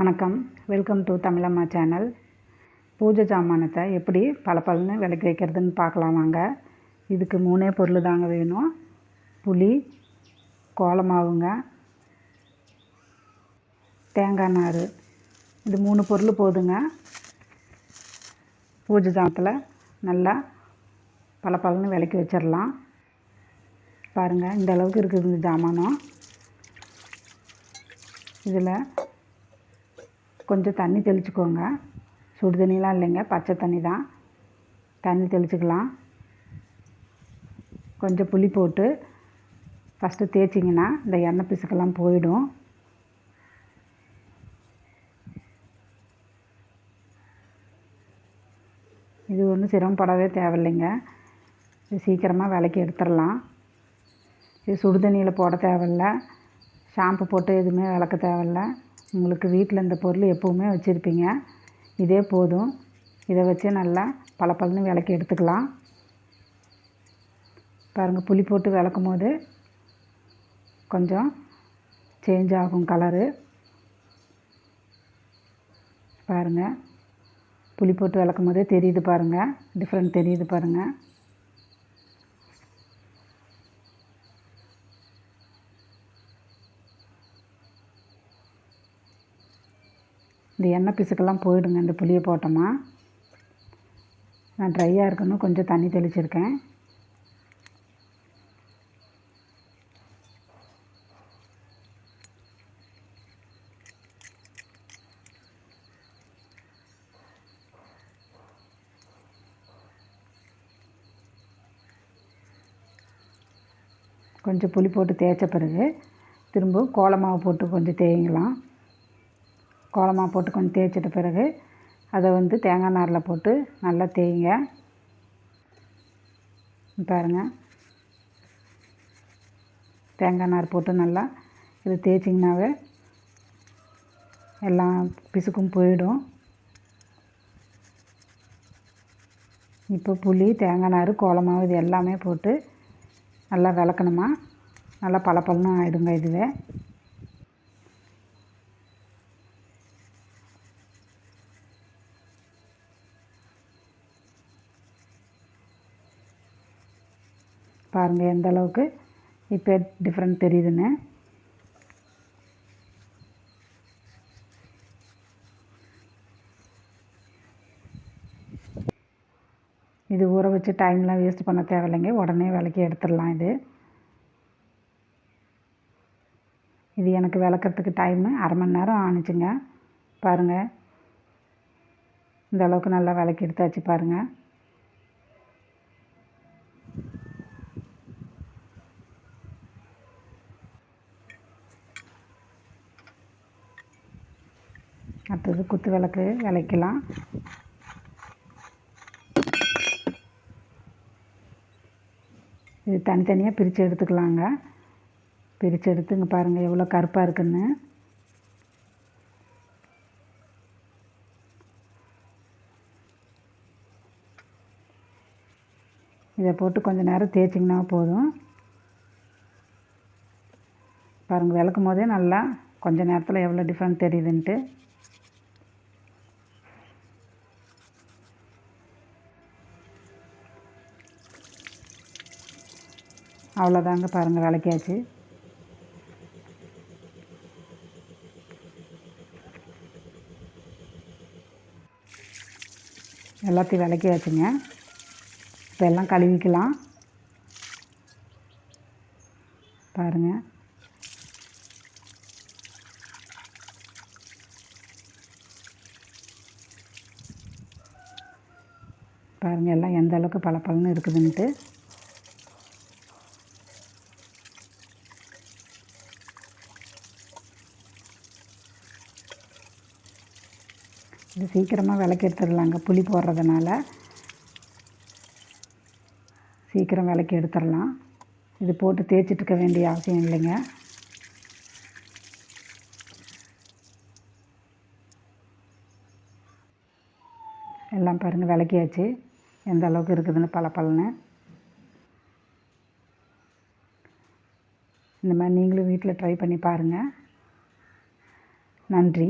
வணக்கம். Welcome to தமிழம்மா channel பூஜை சாமானத்தை எப்படி பல பலன்னு விளக்கி வைக்கிறதுன்னு பார்க்கலாம் வாங்க. இதுக்கு மூணே பொருள் தாங்க வேணும். புளி கோலமாவுங்க தேங்காய் நார். இது மூணு பொருள் போதுங்க. பூஜை சாமத்தில் நல்லா பளபளன்னு விளக்கி வச்சிடலாம். பாருங்கள் இந்த அளவுக்கு இருக்குது இந்த ஜாமானம் இதில் கொஞ்சம் தண்ணி தெளிச்சுக்கோங்க. சுடு தண்ணிலாம் இல்லைங்க. பச்சை தண்ணி தான். தண்ணி தெளிச்சுக்கலாம். கொஞ்சம் புளி போட்டு ஃபஸ்ட்டு தேய்ச்சிங்கன்னா இந்த எண்ணெய் பிசுக்கெல்லாம் போயிடும். இது ஒன்றும் சிரமப்படவே தேவையில்லைங்க. இது சீக்கிரமாக விளக்கி எடுத்துடலாம். இது சுடுதண்ணியில் போட தேவையில்ல. ஷாம்பு போட்டு எதுவுமே விளக்க தேவையில்ல. உங்களுக்கு வீட்டில் இந்த பொருள் எப்போவுமே வச்சுருப்பீங்க. இதே போதும். இதை வச்சு நல்லா பளபளன்னு விளக்கி எடுத்துக்கலாம். பாருங்கள் புளி போட்டு விளக்கும் போது கொஞ்சம் சேஞ்ச் ஆகும் கலரு பாருங்கள் புளி போட்டு விளக்கும் போதே தெரியுது பாருங்கள் டிஃப்ரெண்ட் தெரியுது பாருங்கள் இந்த எண்ணெய் பிசுக்கெல்லாம் போயிடுங்க இந்த புளியை போட்டோமா. நான் ட்ரையாக இருக்கணும் கொஞ்சம் தண்ணி தெளிச்சிருக்கேன். கொஞ்சம் புளி போட்டு தேய்ச்ச பிறகு திரும்ப கோலமாவு போட்டு கொஞ்சம் தேய்ங்கலாம் கோலமாக போட்டு கொஞ்சம் தேய்ச்சிட்ட பிறகு அதை வந்து தேங்காய் நாரில் போட்டு நல்லா தேய்ங்க. பாருங்கள் தேங்காய் நார் போட்டு நல்லா இது தேய்ச்சிங்கனாவே எல்லாம் பிசுக்கும் போயிடும். இப்போ புளி தேங்காய் நார் கோலமாவு இது எல்லாமே போட்டு நல்லா விளக்கணுமா? நல்லா பளபளன்னு ஆகிடுங்க இதுவே. பாருங்கள் எந்த அளவுக்கு? இப்போ டிஃப்ரெண்ட் தெரியுதுன்னு இது ஊற வச்சு டைம்லாம் வேஸ்ட் பண்ண தேவையில்லைங்க. உடனே விளக்கி எடுத்துடலாம் இது. இது எனக்கு விளக்கிறதுக்கு டைமு அரை மணி நேரம் ஆணுச்சுங்க. பாருங்கள் இந்த அளவுக்கு நல்லா விளக்கி எடுத்தாச்சு பாருங்கள் அடுத்தது குத்து விளக்கு விளக்கலாம். இது தனித்தனியாக பிரித்து எடுத்துக்கலாங்க. பிரித்து எடுத்துங்க பாருங்கள் எவ்வளோ கருப்பாக இருக்குன்னு. இதை போட்டு கொஞ்சம் நேரம் தேய்ச்சிங்கன்னா போதும். பாருங்கள் விளக்கும் போதே நல்லா கொஞ்சம் நேரத்தில் எவ்வளோ டிஃப்ரெண்ட் தெரியுதுன்ட்டு. அவ்வளோதாங்க பாருங்கள் விளக்கியாச்சு. எல்லாத்தையும் விளக்கியாச்சுங்க. இப்போ எல்லாம் கழுவிக்கலாம். பாருங்கள் பாருங்கள் எல்லாம் எந்த அளவுக்கு பளபளன்னு இருக்குதுன்ட்டு. இது சீக்கிரமாக விளக்கி எடுத்துடலாங்க புளி போடுறதுனால. சீக்கிரம் விளக்கி எடுத்துடலாம். இது போட்டு தேய்ச்சிட்ருக்க வேண்டிய அவசியம் இல்லைங்க. எல்லாம் பாருங்கள் விளக்கியாச்சு. எந்த அளவுக்கு இருக்குதுன்னு பல பலன்னு. இந்த மாதிரி நீங்களும் வீட்டில் ட்ரை பண்ணி பாருங்கள் நன்றி.